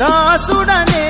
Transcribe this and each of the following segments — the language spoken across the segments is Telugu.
దాసుడనే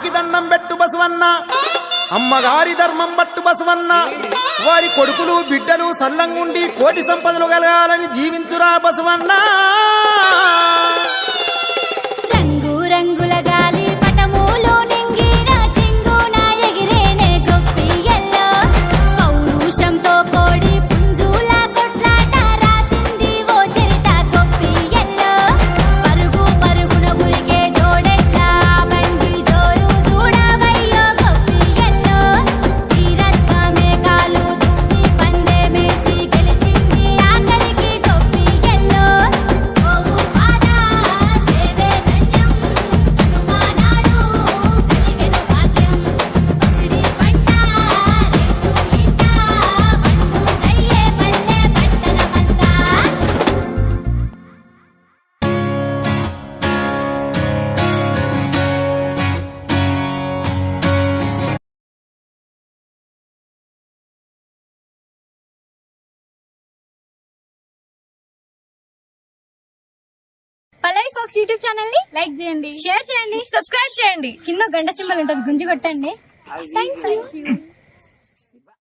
వారికి దండం పెట్టు బసవన్న. అమ్మగారి ధర్మం పట్టు బసవన్న. వారి కొడుకులు బిడ్డలు సల్లంగుండి కోటి సంపదలు కలగాలని జీవించురా బసువన్నా. పల్లవి ఫోక్స్ యూట్యూబ్ ఛానల్ని లైక్ చేయండి. షేర్ చేయండి సబ్స్క్రైబ్ చేయండి. కింద గంట సింబల్ ఉంటుంది గుంజి కొట్టండి. Thank you